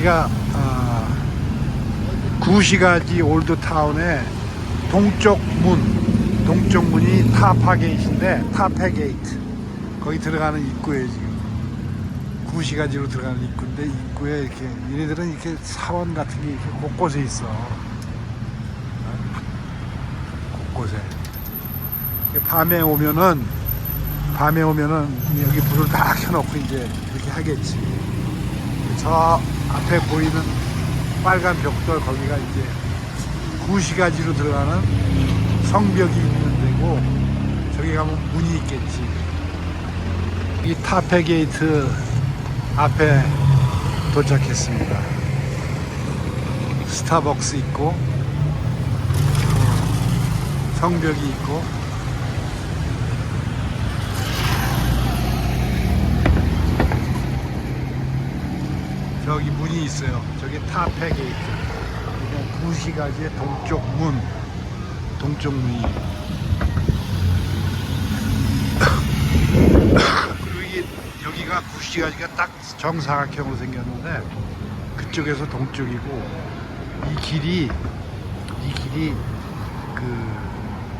여기가 아, 구시가지 올드타운의 동쪽 문, 동쪽 문이 타파 게이트인데 타페 게이트. 거기 들어가는 입구에 지금 구시가지로 들어가는 입구인데 입구에 이렇게 얘네들은 이렇게 사원 같은 게 이렇게 곳곳에 있어. 곳곳에. 밤에 오면은 밤에 오면은 여기 불을 다 켜놓고 이제 이렇게 하겠지. 저 앞에 보이는 빨간 벽돌 거기가 이제 구시가지로 들어가는 성벽이 있는 데고 저기 가면 문이 있겠지. 이 타페 게이트 앞에 도착했습니다. 스타벅스 있고 성벽이 있고 저기 문이 있어요. 저기 타페 게이트. 그냥 구시가지의 동쪽 문. 동쪽 문이. 여기가 구시가지가 딱 정사각형으로 생겼는데 그쪽에서 동쪽이고 이 길이 이 길이 그,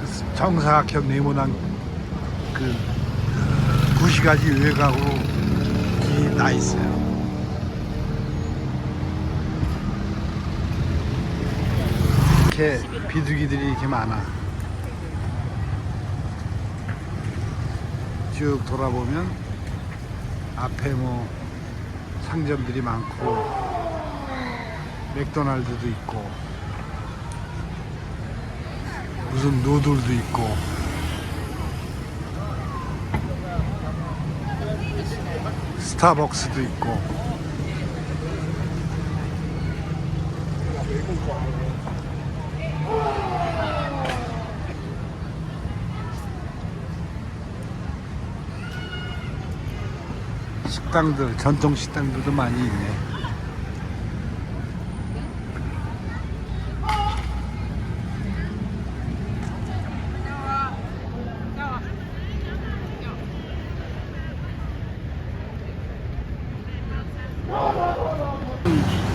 그 정사각형 네모난 그 구시가지 외곽으로 길이 나 있어요. 이렇게 비둘기들이 이렇게 많아. 쭉 돌아보면 앞에 뭐 상점들이 많고 맥도날드도 있고 무슨 노들도 있고 스타벅스도 있고 식당들 전통 식당들도 많이 있네.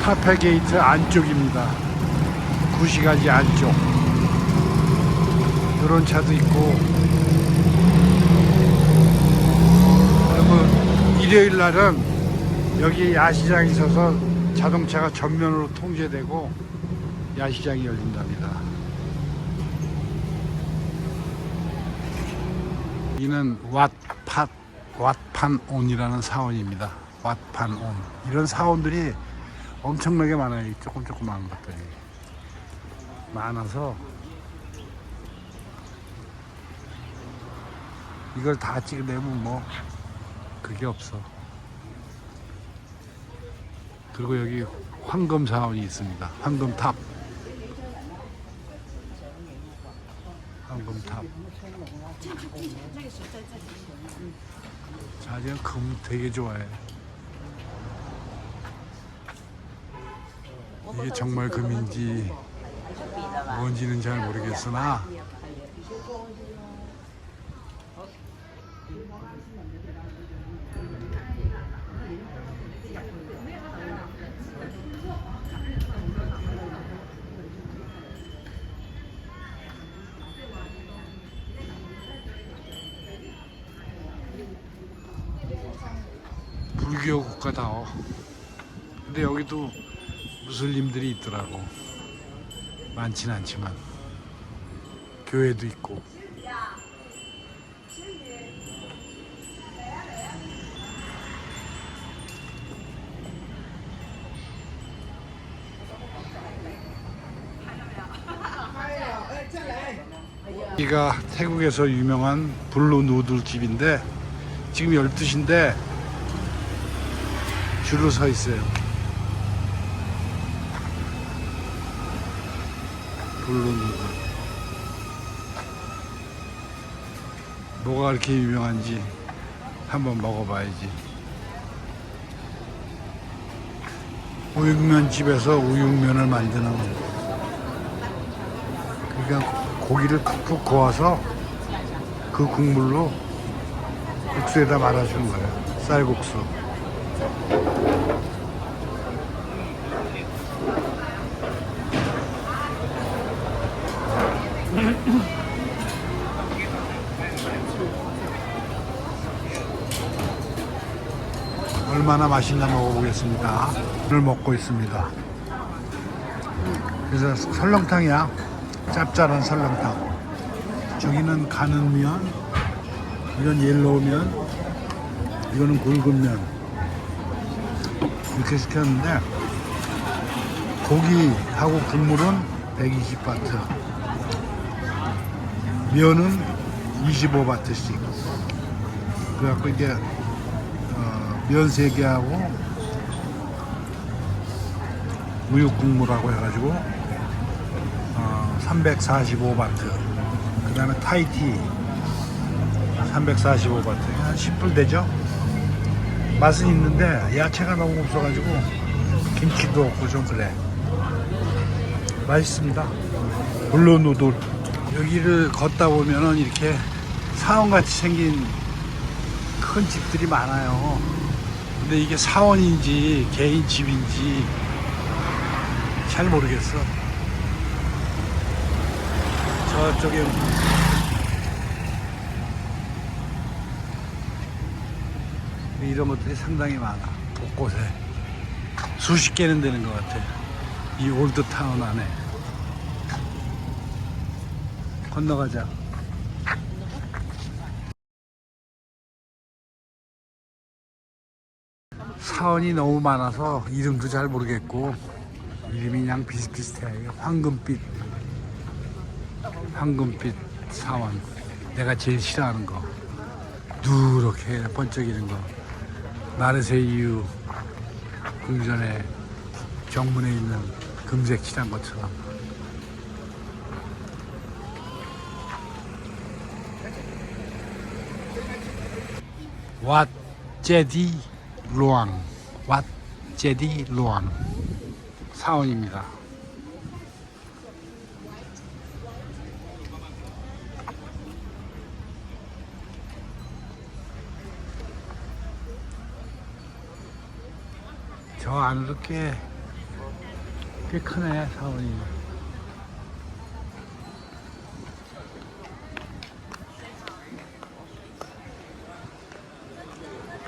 타페 게이트 안쪽입니다. 구시가지 안쪽. 이런 차도 있고. 그리고 일요일 날은 여기 야시장이 있어서 자동차가 전면으로 통제되고 야시장이 열린답니다. 이는 왓팟 왓판온이라는 사원입니다. 왓판온 이런 사원들이 엄청나게 많아요. 이 조금 조그마한 것들이 많아서 이걸 다 찍으려면 뭐 그게 없어. 그리고 여기 황금 사원이 있습니다. 황금탑. 황금탑. 자기는 금 되게 좋아해. 이게 정말 금인지 뭔지는 잘 모르겠으나 불교 국가다. 근데 여기도 무슬림들이 있더라고. 많진 않지만 교회도 있고. 여기가 태국에서 유명한 블루 누들 집인데 지금 12시인데 줄을 서 있어요. 블루 누들. 뭐가 그렇게 유명한지 한번 먹어봐야지. 우육면 집에서 우육면을 만드는 그냥 고기를 푹푹 구워서 그 국물로 국수에다 말아주는 거예요. 쌀국수. 얼마나 맛있나 먹어보겠습니다. 를 먹고 있습니다. 그래서 설렁탕이야. 짭짤한 설렁탕. 저기는 가는 면, 이건 옐로우 면, 이거는 굵은 면. 이렇게 시켰는데, 고기하고 국물은 120바트, 면은 25바트씩. 그래갖고 이게 어, 면 3개하고 우육 국물하고 해가지고 어, 345바트. 그 다음에 타이티 345바트. 한 10불 되죠? 맛은 있는데 야채가 너무 없어가지고 김치도 없고 좀 그래. 맛있습니다. 물론 누들. 여기를 걷다 보면은 이렇게 사원같이 생긴 큰 집들이 많아요. 근데 이게 사원인지 개인 집인지 잘 모르겠어. 저쪽에 이런 것들이 상당히 많아. 곳곳에 수십 개는 되는 것 같아. 이 올드타운 안에 건너가자. 사원이 너무 많아서 이름도 잘 모르겠고 이름이 그냥 비슷비슷해 황금빛 황금빛 사원. 내가 제일 싫어하는 거. 누렇게 번쩍이는 거. 마르세유 궁전에 정문에 있는 금색 칠한 것처럼. 왓 제디 루앙. 왓 제디 루앙. 사원입니다. 저 안으로 꽤, 꽤 크네 사원이.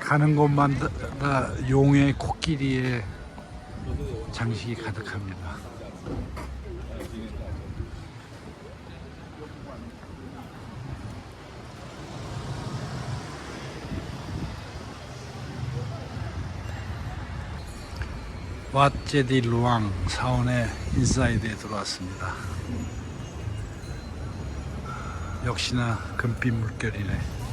가는 곳마다 용의 코끼리에 장식이 가득합니다. 왓제디 루앙 사원의 인사이드에 들어왔습니다. 역시나 금빛 물결이네.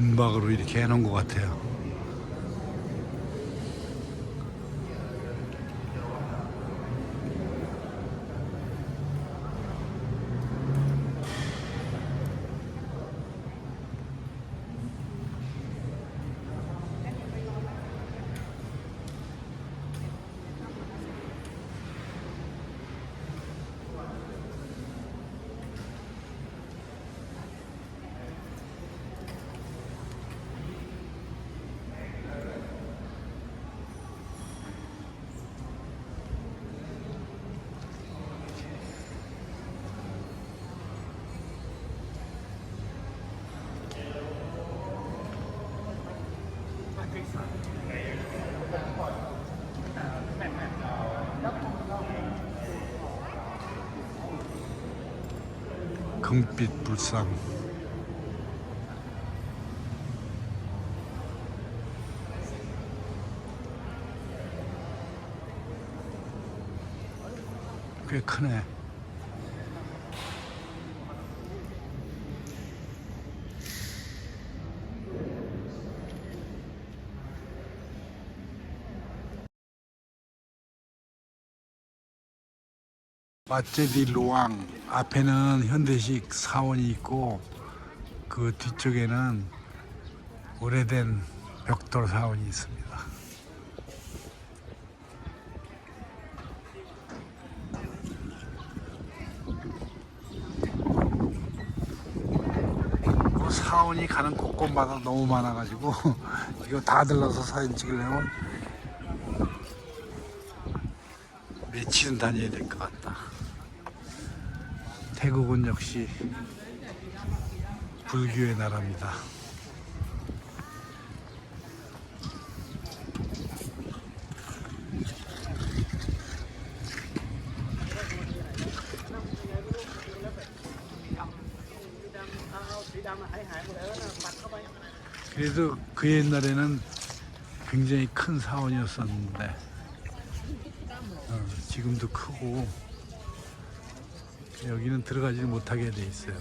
금박으로 이렇게 해놓은 것 같아요. 금빛 불상. 꽤 크네. 마제디 로앙 앞에는 현대식 사원이 있고 그 뒤쪽에는 오래된 벽돌 사원이 있습니다. 사원이 가는 곳곳마다 너무 많아가지고 이거 다 들러서 사진 찍으려면 며칠은 다녀야 될 것 같다. 태국은 역시 불교의 나라입니다. 그래도 그 옛날에는 굉장히 큰 사원이었었는데 어, 지금도 크고 여기는 들어가지 못하게 돼 있어요.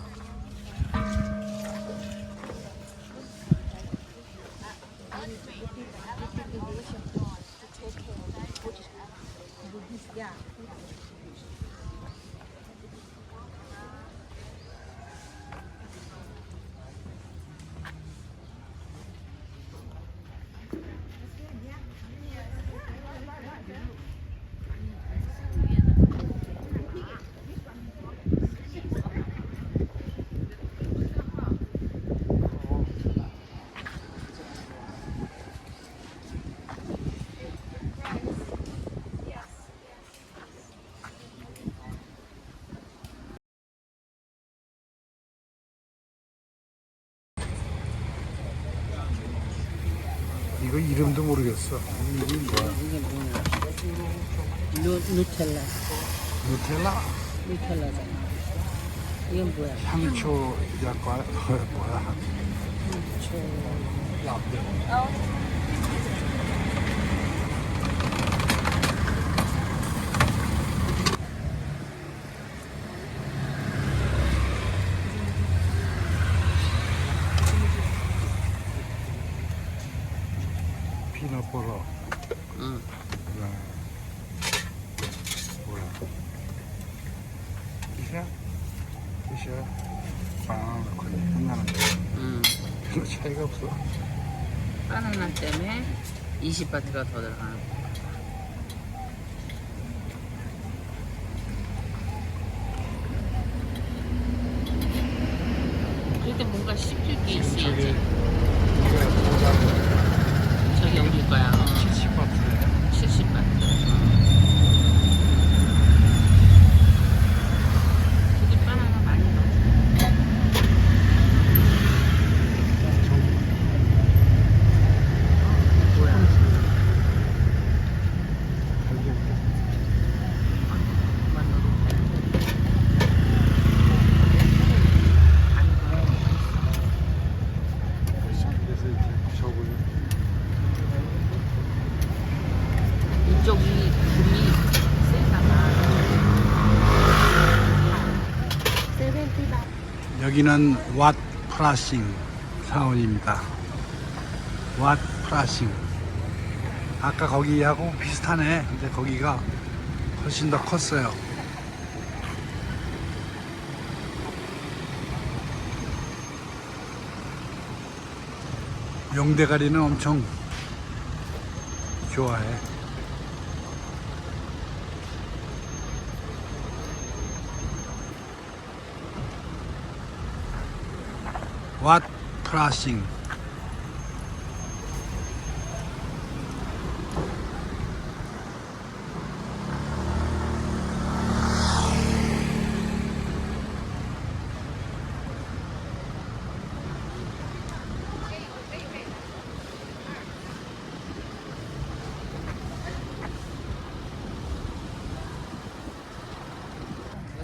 이름도 모르겠어. 이게 뭐야? 이게? 누, 누텔라. 누텔라? 누텔라잖아. 이건 뭐야? 향초 약과 뭐야? 피넛버터. 응. 그다음에 뭐야? 피샤? 피샤? 바나나 넣고 끝나는데 응. 별로 차이가 없어. 바나나 때문에 20바트가 더 들어가는 거야. 그래도 뭔가 씹힐 게 있어야지. 저기 우리 거야. 어. 70바트네. 70바트. 여기 바나나 많이 넣어. 뭐야? 그만 넣어도 돼. 그래서 이렇게 저걸 이쪽이 금이 세나 봐. 여기는 왓 프라싱 사원입니다. 왓 프라싱. 아까 거기하고 비슷하네. 근데 거기가 훨씬 더 컸어요. 용대가리는 엄청 좋아해. 왓 프라싱.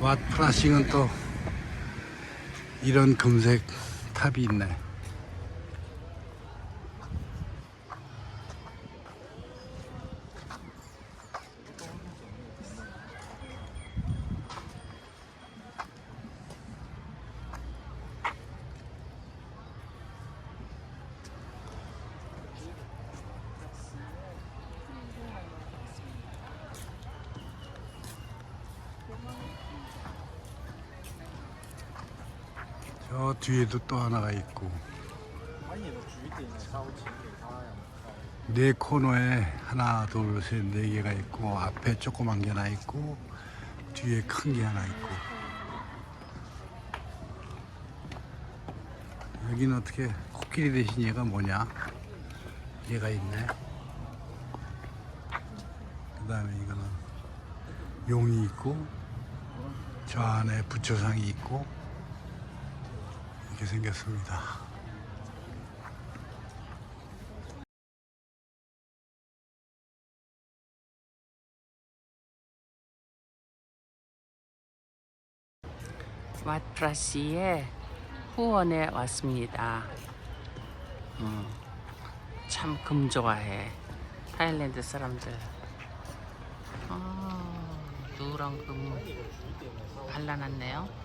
왓 프라싱은 또 이런 금색 탑 저 뒤에도 또 하나가 있고 네 코너에 하나 둘셋네 개가 있고 앞에 조그만 게 하나 있고 뒤에 큰 게 하나 있고 여기는 어떻게 코끼리 대신 얘가 뭐냐? 얘가 있네. 그 다음에 이거는 용이 있고, 저 안에 부처상이 있고, 이렇게 생겼습니다. 와트라시의 후원에 왔습니다. 음, 참금 좋아해. 타일랜드 사람들. 아, 노란 금 발라놨네요.